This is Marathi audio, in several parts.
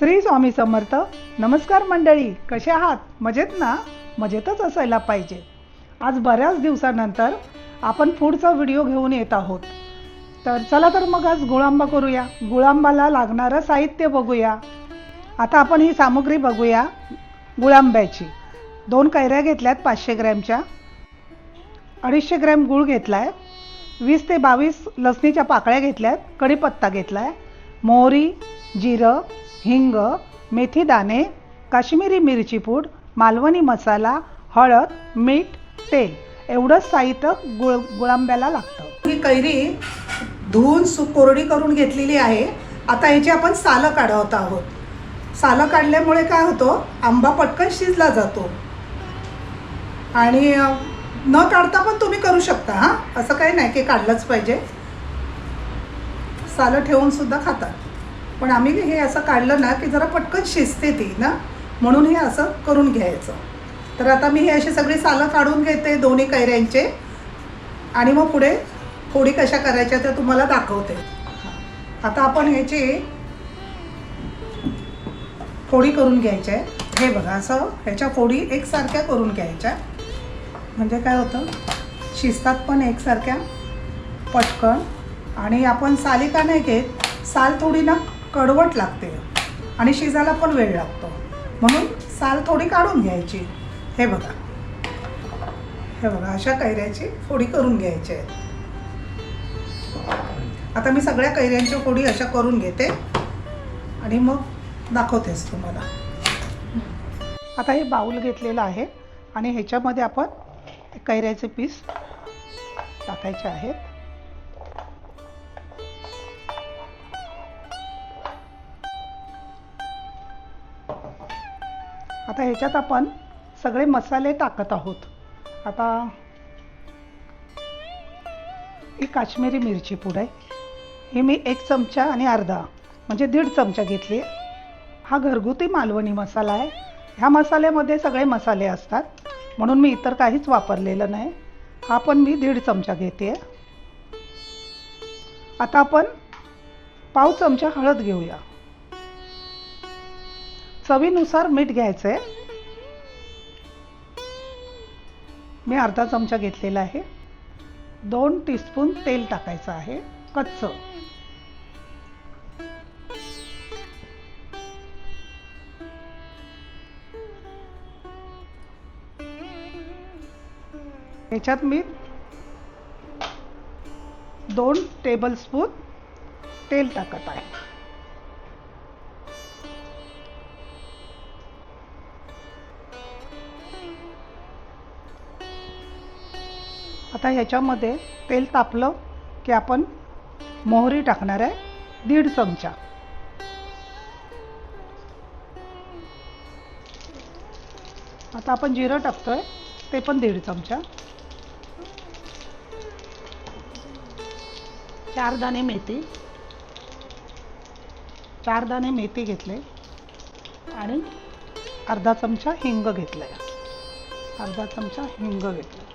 श्री स्वामी समर्थ नमस्कार मंडळी कसे आहात? मजेत ना? मजेतच असायला पाहिजे. आज बऱ्याच दिवसानंतर आपण पुढचा व्हिडिओ घेऊन येत आहोत. तर चला तर मग आज गुळांबा करूया. गुळांबाला लागणारं साहित्य बघूया. आता आपण ही सामग्री बघूया गुळांब्याची. दोन कैऱ्या घेतल्यात पाचशे ग्रॅमच्या. अडीचशे ग्रॅम गूळ घेतला आहे वीस ते बावीस लसणीच्या पाकळ्या घेतल्यात. कढीपत्ता घेतला आहे मोहरी जिरं हिंग मेथी दाणे काश्मीरी मिरची पूड मालवणी मसाला हळद मीठ तेल एवढंच साहित्य गुळ गुळांब्याला लागतं. ही कैरी धुवून सु कोरडी करून घेतलेली आहे. आता याची आपण सालं काढवत आहोत. सालं काढल्यामुळे काय होतो? आंबा पटकन शिजला जातो. आणि न काढता पण तुम्ही करू शकता हां? असं काही नाही की काढलंच पाहिजे. सालं ठेवून सुद्धा खातात. पण आम्ही हे असं काढलं ना की जरा पटकन शिजते ती ना म्हणून हे असं करून घ्यायचं. तर आता मी हे अशी सगळी सालं काढून घेते दोन्ही कैऱ्यांचे. आणि मग पुढे फोडी कशा करायच्या त्या तुम्हाला दाखवते. आता आपण ह्याची फोडी करून घ्यायची आहे. हे बघा असं ह्याच्या फोडी एकसारख्या करून घ्यायच्या. म्हणजे काय होतं? शिजतात पण एकसारख्या पटकन. आणि आपण साली का नाही घेत? साल थोडी ना कडवट लागते. आणि शिजायला पण वेळ लागतो. म्हणून साल थोडी काढून घ्यायची. हे बघा. हे बघा अशा कैऱ्याची फोडी करून घ्यायची आहे. आता मी सगळ्या कैऱ्यांच्या फोडी अशा करून घेते. आणि मग दाखवतेस तुम्हाला. आता हे बाऊल घेतलेलं आहे. आणि ह्याच्यामध्ये आपण कैऱ्याचे पीस टाकायचे आहेत. आता ह्याच्यात आपण सगळे मसाले टाकत आहोत. आता ही काश्मीरी मिरची पूड आहे. ही मी एक चमचा आणि अर्धा म्हणजे दीड चमचा घेतली हा घरगुती मालवणी मसाला आहे. ह्या मसाल्यामध्ये सगळे मसाले असतात म्हणून मी इतर काहीच वापरलेलं नाही. हा पण मी दीड चमचा घेते आता आपण पाव चमचा हळद घेऊया. चवीनुसार मीठ घ्यायचं आहे मी अर्धा चमचा घेतलेला आहे. दोन टीस्पून तेल टाकायचं आहे कच्चं. याच्यात मी दोन टेबलस्पून तेल टाकत आहे. आता ह्याच्यामध्ये तेल तापलं की आपण मोहरी टाकणार आहे दीड चमचा. आता आपण जिरं टाकतोय ते पण दीड चमचा. चार दाणे मेथी. चार दाणे मेथी घेतले आणि अर्धा चमचा हिंग घेतलाय. अर्धा चमचा हिंग घेतला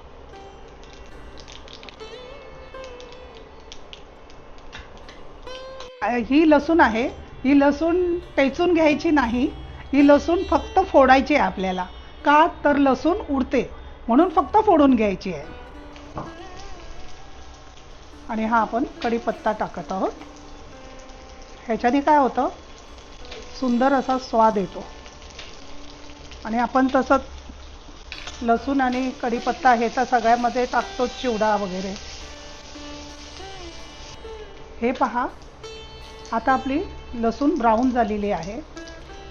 ही लसूण आहे. ही लसूण टेचून घ्यायची नाही. ही लसूण फक्त फोडायची आहे आपल्याला. का? तर लसूण उडते. म्हणून फक्त फोडून घ्यायची आहे. आणि हा आपण कढीपत्ता टाकत आहोत. ह्याच्याने काय होतं? सुंदर असा स्वाद येतो. आणि आपण तसंच लसूण आणि कढीपत्ता हे तर सगळ्यामध्ये टाकतो चिवडा वगैरे. हे पहा. आता आपली लसूण ब्राऊन झालेली आहे.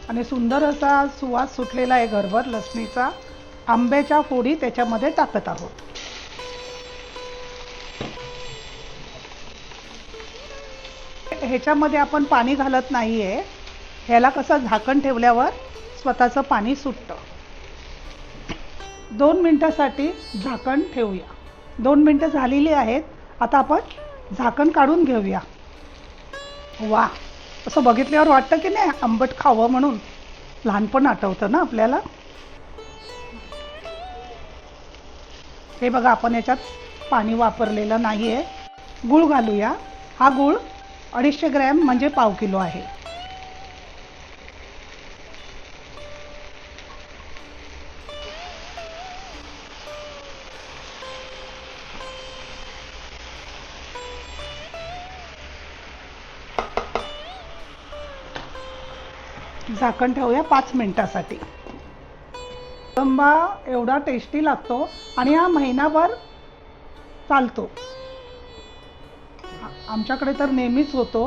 आणि सुंदर असा सुवास सुटलेला आहे घरभर लसणीचा. आंब्याच्या फोडी त्याच्यामध्ये टाकत आहोत. ह्याच्यामध्ये आपण पाणी घालत नाही आहे ह्याला कसं झाकण ठेवल्यावर स्वतःचं पाणी सुटतं. दोन मिनटासाठी झाकण ठेवूया. दोन मिनटं झालेली आहेत. आता आपण झाकण काढून घेऊया. वा. असं बघितल्यावर वाटतं की नाही आंबट खावं म्हणून. लहानपण आठवतं ना आपल्याला? हे बघा आपण याच्यात पाणी वापरलेलं नाही आहे गूळ घालूया. हा गूळ अडीचशे ग्रॅम म्हणजे पाव किलो आहे. झाकण ठेवूया पाच मिनिटासाठी. कोळंबा एवढा टेस्टी लागतो आणि हा महिनाभर चालतो. आमच्याकडे तर नेहमीच होतो.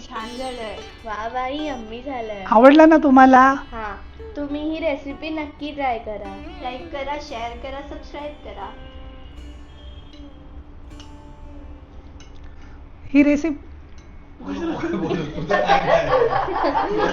छान झालंय. वा वाई अम्मी झालंय. आवडलं ना तुम्हाला? हा. तुम्ही ही रेसिपी नक्की ट्राय करा लाईक करा शेअर करा सबस्क्राईब करा ही रेसिपी?